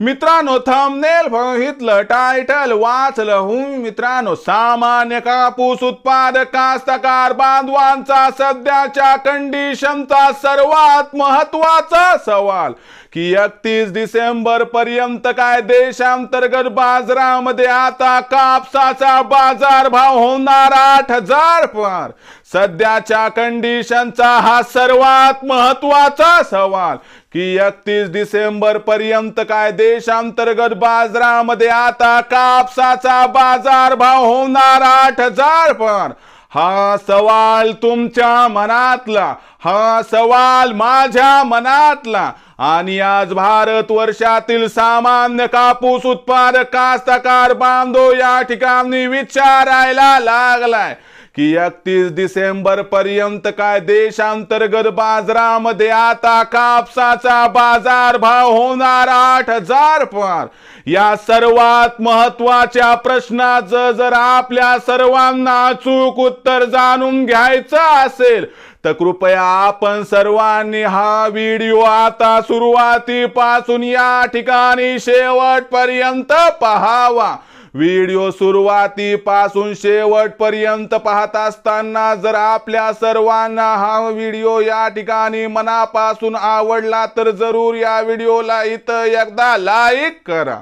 मित्रांनो थंबनेल बघितलं टायटल वाचलं. हुं मित्रांनो सामान्य कापूस उत्पादक कास्तकार बांधवांचा सध्याच्या कंडिशनचा सर्वात महत्त्वाचा सवाल की एकतीस डिसेंबर पर्यंत काय देशांतर्गत बाजारामध्ये आता कापसाचा बाजार भाव होणार आठ हजार पार? सध्याच्या कंडिशनचा हा सर्वात महत्त्वाचा सवाल की एकतीस डिसेंबर पर्यंत काय देशांतर्गत बाजारामध्ये आता कापसाचा बाजार भाव होणार आठ हजार. पण हा सवाल तुमच्या मनातला हा सवाल माझ्या मनातला. आणि आज भारत वर्षातील सामान्य कापूस उत्पादक कास्तकार बांधव या ठिकाणी विचारायला लागलाय. की एकतीस डिसेंबर पर्यंत काय देशांतर्गत बाजारामध्ये आता कापसाचा बाजार भाव होणार आठ हजार पार. या सर्वात महत्त्वाच्या प्रश्नाचं जर आपल्या सर्वांना अचूक उत्तर जाणून घ्यायचं असेल तर कृपया आपण सर्वांनी हा व्हिडिओ आता सुरुवातीपासून या ठिकाणी शेवटपर्यंत पहावा. व्हिडिओ सुरुवातीपासून शेवटपर्यंत पाहत असताना जर आपल्या सर्वांना हा व्हिडिओ या ठिकाणी मनापासून आवडला तर जरूर या व्हिडिओला इथं एकदा लाईक करा.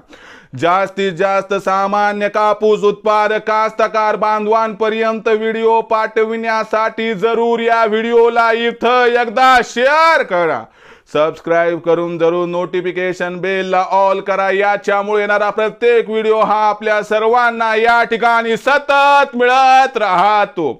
जास्तीत जास्त सामान्य कापूस उत्पादक कास्तकार बांधवांपर्यंत व्हिडिओ पाठविण्यासाठी जरूर या व्हिडिओला इथं एकदा शेअर करा. सबस्क्राईब करून जरूर नोटिफिकेशन बेलला ऑल करा. याच्यामुळे येणारा प्रत्येक व्हिडिओ हा आपल्या सर्वांना या ठिकाणी सतत मिळत राहतो.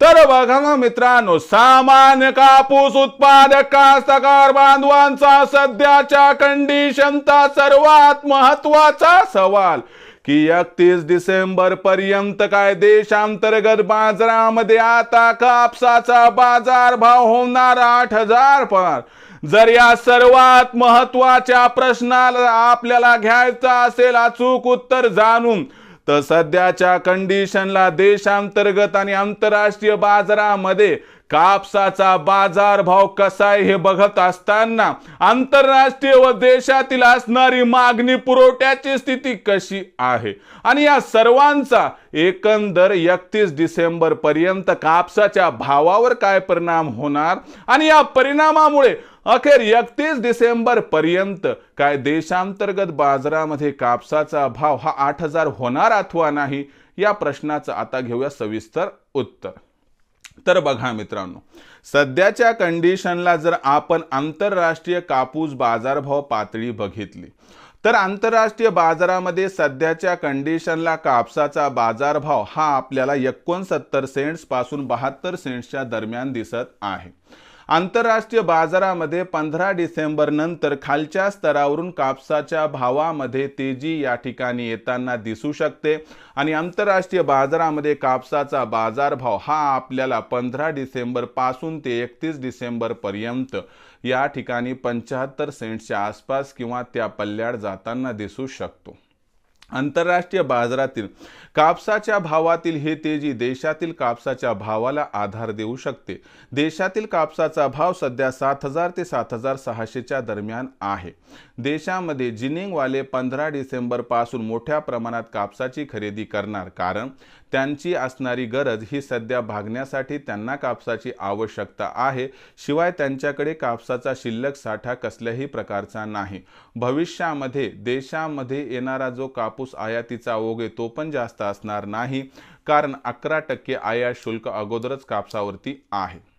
तर बघा ना मित्रांनो सामान्य कापूस उत्पादक कास्तकार बांधवांचा सध्याच्या कंडिशनचा सर्वात महत्त्वाचा सवाल की एकतीस डिसेंबर पर्यंत काय देशांतर्गत बाजारामध्ये आता कापसाचा बाजार भाव होणार आठ हजार पार? जर या सर्वात महत्त्वाच्या प्रश्नाला आपल्याला घ्यायचं असेल अचूक उत्तर जाणून तर सध्याच्या कंडिशनला देशांतर्गत आणि आंतरराष्ट्रीय बाजारामध्ये कापसाचा बाजार भाव कसा आहे हे बघत असताना आंतरराष्ट्रीय व देशातील असणारी मागणी पुरवठ्याची स्थिती कशी आहे? आणि या सर्वांचा एकंदर एकतीस डिसेंबर पर्यंत कापसाच्या भावावर काय परिणाम होणार? आणि या परिणामामुळे अखेर एकतीस डिसेंबर पर्यंत काय देशांतर्गत बाजारामध्ये कापसाचा भाव हा आठ हजार होणार अथवा नाही? या प्रश्नाचं आता घेऊया सविस्तर उत्तर. तर बघा मित्रांनो सध्याच्या कंडिशनला जर आपण आंतरराष्ट्रीय कापूस बाजारभाव पातळी बघितली तर आंतरराष्ट्रीय बाजारामध्ये सध्याच्या कंडिशनला कापसाचा बाजारभाव हा आपल्याला एकोणसत्तर सेंट्सपासून बहात्तर सेंट्सच्या दरम्यान दिसत आहे. आंतरराष्ट्रीय बाजारामध्ये पंधरा डिसेंबरनंतर खालच्या स्तरावरून कापसाच्या भावामध्ये तेजी या ठिकाणी येताना दिसू शकते. आणि आंतरराष्ट्रीय बाजारामध्ये कापसाचा बाजारभाव हा आपल्याला पंधरा डिसेंबरपासून ते एकतीस डिसेंबरपर्यंत या ठिकाणी पंच्याहत्तर सेंटच्या आसपास किंवा त्या पल्ल्याड जाताना दिसू शकतो. आंतरराष्ट्रीय बाजारातील कापसाच्या भावातील हे तेजी देशातील कापसाच्या भावाला आधार देऊ शकते. देशातील कापसाचा भाव सध्या सात हजार ते सात हजार सहाशेच्या दरम्यान आहे. देशामध्ये जिनिंगवाले पंधरा डिसेंबरपासून मोठ्या प्रमाणात कापसाची खरेदी करणार कारण त्यांची असणारी गरज ही सध्या भागण्यासाठी त्यांना कापसाची आवश्यकता आहे. शिवाय त्यांच्याकडे कापसाचा शिल्लक साठा कसल्याही प्रकारचा नाही. भविष्यामध्ये देशामध्ये येणारा जो कापूस आयातीचा ओघ आहे तो पण जास्त असणार नाही. कारण अकरा टक्के आयात शुल्क अगोदरच कापसावरती आहे.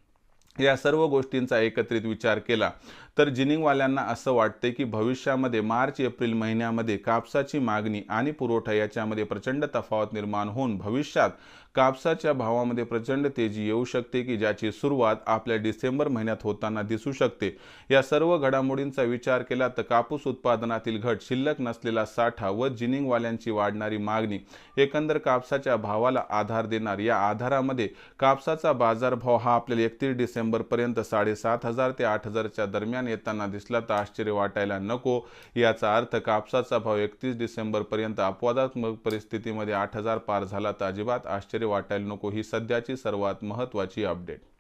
या सर्व गोष्टींचा एकत्रित विचार केला तर जिनिंगवाल्यांना असं वाटते की भविष्यामध्ये मार्च एप्रिल महिन्यामध्ये कापसाची मागणी आणि पुरवठा याच्यामध्ये प्रचंड तफावत निर्माण होऊन भविष्यात कापसाच्या भावामध्ये प्रचंड तेजी येऊ शकते की ज्याची सुरुवात आपल्या डिसेंबर महिन्यात होताना दिसू शकते. या सर्व घडामोडींचा विचार केला तर कापूस उत्पादनातील घट शिल्लक नसलेला साठा व जिनिंगवाल्यांची वाढणारी मागणी एकंदर कापसाच्या भावाला आधार देणार. या आधारामध्ये कापसाचा बाजारभाव हा आपल्याला एकतीस डिसेंबरपर्यंत साडेसात हजार ते आठ हजारच्या दरम्यान दरम्यान येताना दिसला तर आश्चर्य वाटायला नको. याचा अर्थ कापसाचा भाव एकतीस डिसेंबरपर्यंत अपवादात्मक परिस्थितीमध्ये आठ हजार पार झाला तर अजिबात आश्चर्य वाटायला नको. ही सध्याची सर्वात महत्त्वाची अपडेट.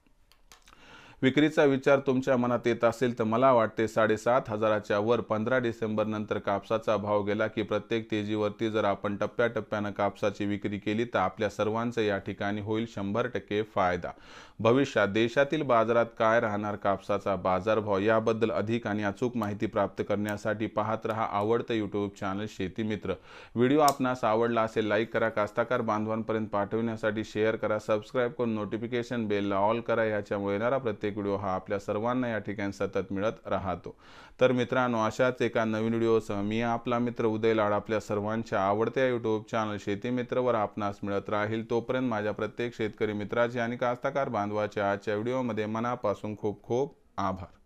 विक्रीचा विचार तुमच्या मनात येत असेल तर मला वाटते साडेसात हजाराच्या वर पंधरा डिसेंबर नंतर कापसाचा भाव गेला की प्रत्येक तेजीवरती जर आपण टप्प्याटप्प्यानं कापसाची विक्री केली तर आपल्या सर्वांचं या ठिकाणी होईल शंभर टक्के फायदा. भविष्यात देशातील बाजारात काय राहणार कापसाचा बाजारभाव याबद्दल अधिक आणि अचूक माहिती प्राप्त करण्यासाठी पाहत रहा आवडतं यूट्यूब चॅनल शेती मित्र. व्हिडिओ आपणास आवडला असेल लाईक करा कास्ताकार बांधवांपर्यंत पाठवण्यासाठी शेअर करा सबस्क्राईब करून नोटिफिकेशन बेलला ऑल करा याच्यामुळे येणारा प्रत्येक व्हिडिओ हा आपल्या सर्वांना या ठिकाणी सतत मिळत राहतो. तर मित्रांनो अशाच एका नवीन व्हिडिओसह मी आपला मित्र उदय लाड आपल्या सर्वांच्या आवडत्या यूट्यूब चॅनल शेती मित्रवर आपणास मिळत राहील. तोपर्यंत माझ्या प्रत्येक शेतकरी मित्राचे आणि कास्ताकार बांधवाच्या आजच्या व्हिडिओमध्ये मनापासून खूप खूप आभार.